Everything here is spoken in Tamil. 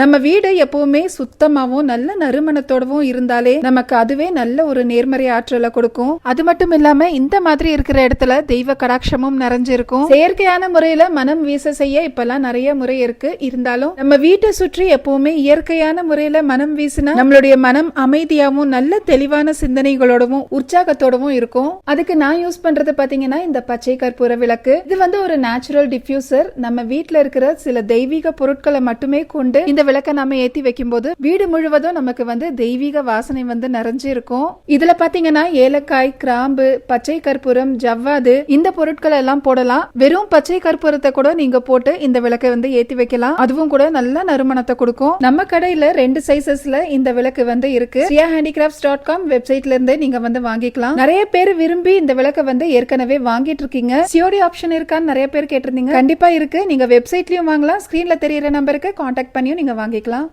நம்ம வீடு எப்பவுமே சுத்தமாகவும் நல்ல நறுமணத்தோடவும் இருந்தாலே நமக்கு அதுவே நல்ல ஒரு நேர்மறை ஆற்றலை கொடுக்கும். அது மட்டும் இல்லாம இந்த மாதிரி இருக்கிற இடத்துல தெய்வ கடாட்சமும் நிறைஞ்சிருக்கும். செயற்கையான முறையில மனம் வீச செய்ய இப்பெல்லாம் நிறைய முறை இருக்கு. இருந்தாலும் நம்ம வீட்டை சுற்றி எப்பவுமே இயற்கையான முறையில மனம் வீசினா நம்மளுடைய மனம் அமைதியாகவும் நல்ல தெளிவான சிந்தனைகளோடவும் உற்சாகத்தோடவும் இருக்கும். அதுக்கு நான் யூஸ் பண்றது பாத்தீங்கன்னா இந்த பச்சை கற்பூர விளக்கு. இது வந்து ஒரு நேச்சுரல் டிஃப்யூசர் நம்ம வீட்டுல இருக்கிற சில தெய்வீக பொருட்களை மட்டுமே கொண்டு இந்த விளக்க நாம ஏத்தி வைக்கும்போது வீடு முழுவதும் நமக்கு வந்து தெய்வீக வாசனை வந்து நிறைஞ்சு இருக்கும் இதுல பாத்தீங்கன்னா ஏலக்காய் கிராம்பு பச்சை கற்பூரம் ஜவ்வாது இந்த பொருட்களை எல்லாம் போடலாம். வெறும் பச்சை கற்பூரத்தை கூட நீங்க போட்டு இந்த விளக்கை வந்து ஏத்தி வைக்கலாம். அதுவும் கூட நல்ல நறுமணத்தை கொடுக்கும். நம்ம கடையில ரெண்டு சைசஸ்ல இந்த விளக்கு வந்து இருக்கு. ஸ்ரீயா ஹேண்டிகிராஃப்ட்ஸ் டாட் காம் வெப்சைட்ல இருந்து நீங்க வந்து வாங்கிக்கலாம். நிறைய பேர் விரும்பி இந்த விளக்கை வந்து ஏற்கனவே வாங்கிட்டு இருக்கீங்க. சியோடி ஆப்ஷன் இருக்கான்னு நிறைய பேர் கேட்டிருந்தீங்க. கண்டிப்பா இருக்கு. நீங்க வெப்சைட்லயும் வாங்கலாம். ஸ்கிரீன்ல தெரியற நம்பருக்கு காண்டாக்ட் பண்ணியும் நீங்க வாங்கிக்கலாம்.